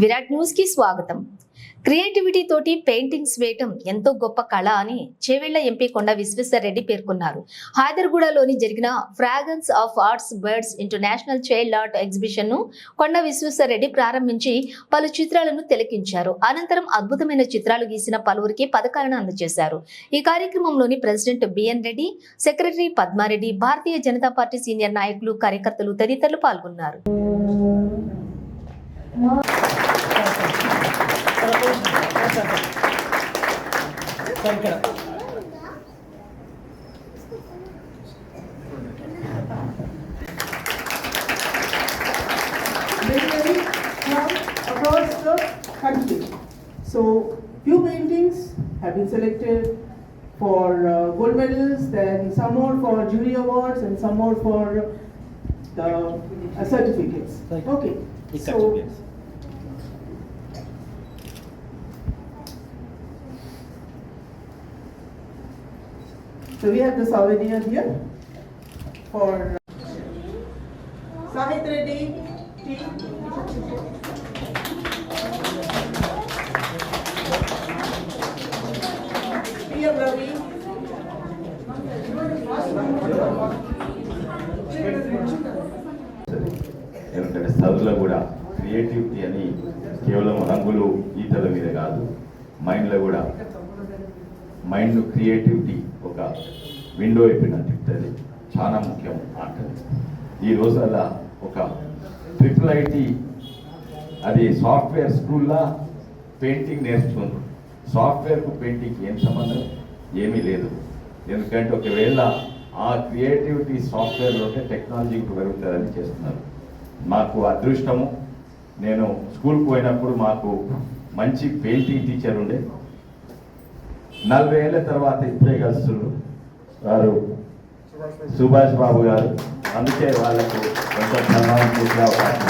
విరాట్ న్యూస్కి స్వాగతం. క్రియేటివిటీ తోటి పెయింటింగ్స్ వేయటం ఎంతో గొప్ప కళ అని చేవెళ్ళ ఎంపీ కొండ విశ్వేశ్వరరెడ్డి పేర్కొన్నారు. హైదర్గూడలోని జరిగిన fragrance of arts birds international child art ఎగ్జిబిషన్ను Konda Vishweshwar Reddy ప్రారంభించి పలు చిత్రాలను తిలకించారు. అనంతరం అద్భుతమైన చిత్రాలు గీసిన పలువురికి పథకాలను అందజేశారు. ఈ కార్యక్రమంలోని president B N Reddy secretary Padma Reddy Bharatiya Janata party senior నాయకులు కార్యకర్తలు తదితరులు పాల్గొన్నారు. From across the country. So few paintings have been selected for uh, gold medals, then some more for jury awards, and some more for the uh, certificates. Okay. So So we have the souvenir here for Sahit Reddy tea. P.M. Ravi. ఎందుకంటే చదువులో కూడా creativity అని కేవలం రంగులు ఈతల మీద కాదు మైండ్లో కూడా మైండ్ క్రియేటివిటీ ఒక విండో అయిపోయినట్టు చెప్తుంది. చాలా ముఖ్యం ఆట ఈ రోజుల్లో ఒక ట్రిపుల్ ఐటీ అది సాఫ్ట్వేర్ స్కూల్లా పెయింటింగ్ నేర్చుకుంది. సాఫ్ట్వేర్కు పెయింటింగ్ ఏం సంబంధం? ఏమీ లేదు. ఎందుకంటే ఒకవేళ ఆ క్రియేటివిటీ సాఫ్ట్వేర్లోనే టెక్నాలజీకి పెరుగుతుందని చేస్తున్నారు. మాకు అదృష్టము. నేను స్కూల్కి పోయినప్పుడు మాకు మంచి పెయింటింగ్ టీచర్ ఉండే. నలభై ఏళ్ళ తర్వాత ఇప్పుడే కలుస్తున్నారు వారు సుభాష్ బాబు గారు. అందుకే వాళ్ళకు కొంత సన్మానం చేసే అవకాశం